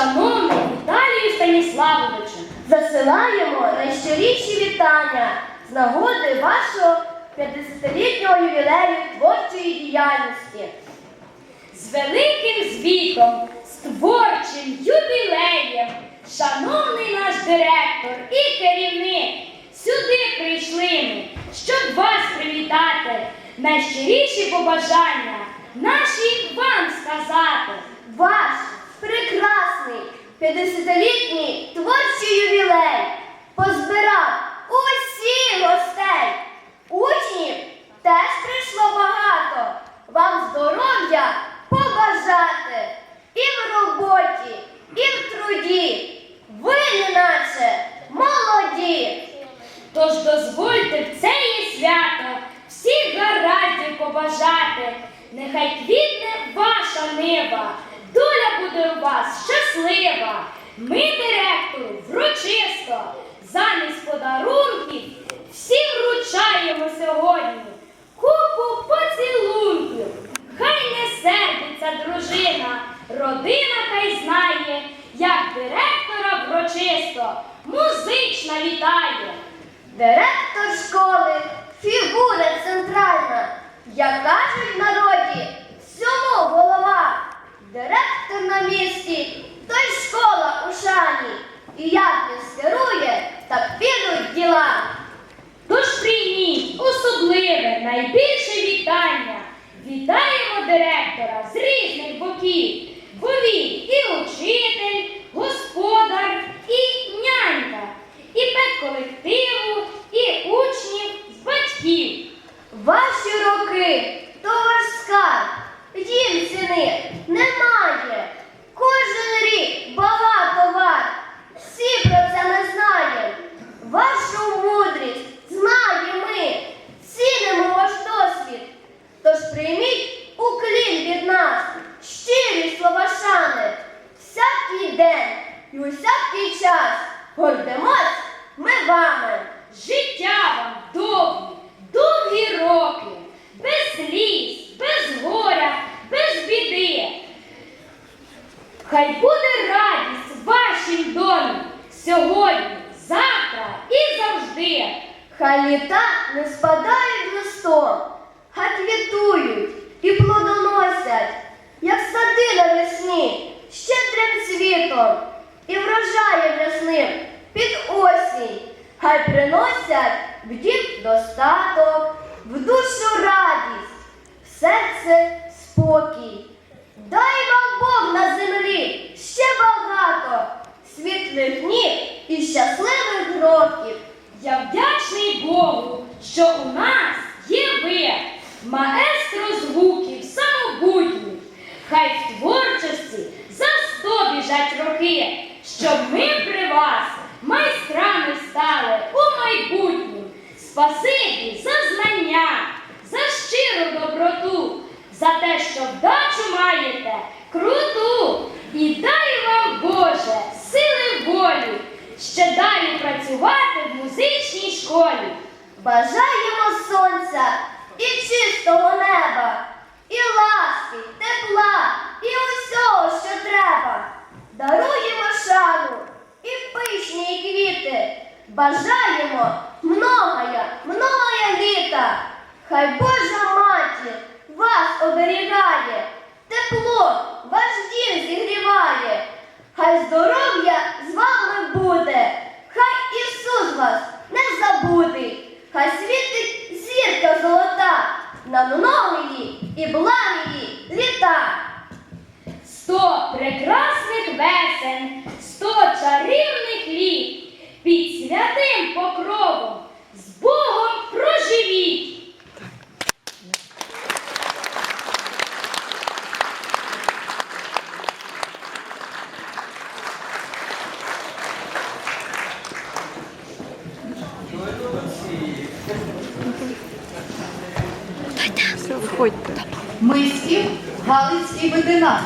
Шановний Віталію Станіславовичу, Засилаємо найщиріші вітання з нагоди вашого 50-літнього ювілею творчої діяльності. з великим звітом, з творчим ювілеєм, шановний наш директор і керівник, сюди прийшли ми, щоб вас привітати, найщиріші побажання наші вам сказати. Ваш прекрасний 50-літній творчий ювілей позбирав усіх гостей. Учнів теж прийшло багато. Вам здоров'я побажати і в роботі, і в труді. Ви неначе молоді. Тож дозвольте в це є свято всіх гараздів побажати. Нехай квітне ваша нива, буде у вас щаслива. Ми, директору, врочисто, замість подарунків всім вручаємо сьогодні. Купу поцілунків. Хай не сердиться дружина, родина хай знає, як директора врочисто музично вітає. Директор школи фігура центральна. Як кажуть в народі, всьому голова. Директор на місці, то й школа у шані. І як він скерує, так підуть діла. Тож прийміть особливе, найбільше вітання. Вітаємо директора з різних боків. Бо він і учитель, господар, і нянька, і педколективу, і учнів з батьків. Ваші роки то ваш скарб. Їм ціни немає. Кожен рік багато вар. Всі про це ми знаємо. Вашу мудрість знаємо ми. Цінимо ваш досвід. Тож прийміть уклін від нас, щирі слова шани. Всякий день і усякий час гордимось ми вами. Життя вам довгі, довгі роки, без сліз, без горя, без біди. Хай буде радість в вашім домі сьогодні, завтра і завжди. Хай літа не спадають листом, хай квітують і плодоносять, як сади навесні, щедрим цвітом і врожаєм рясним під осінь. Хай приносять в дім достаток, в душу радість, в серце спокій. Дай вам Бог на землі ще багато світлих днів і щасливих років. Я вдячний Богу, що у нас є ви, маестро звуків, самобутніх. Хай в творчості за сто біжать роки, щоб ми при вас майстрами стали у майбутнім. Спасибі за знання, за щиру доброту, за те, що вдачу маєте круту. І дай вам, Боже, сили волі, ще далі працювати в музичній школі. Бажаємо сонця і чистого неба, і ласки, тепла, і усього, що треба. Даруємо шану і пишні квіти. Бажаємо многоя, многоя літа. Хай Божа матір вас оберігає, тепло ваш дім зігріває. Хай здоров'я з вами буде, хай Ісус вас не забудить, хай світить зірка золота на многії і благії літа. Сто прекрасних весен, сто чарівних літ, під святим покровом з Богом проживіть. Все, всі галицькі ветеринар.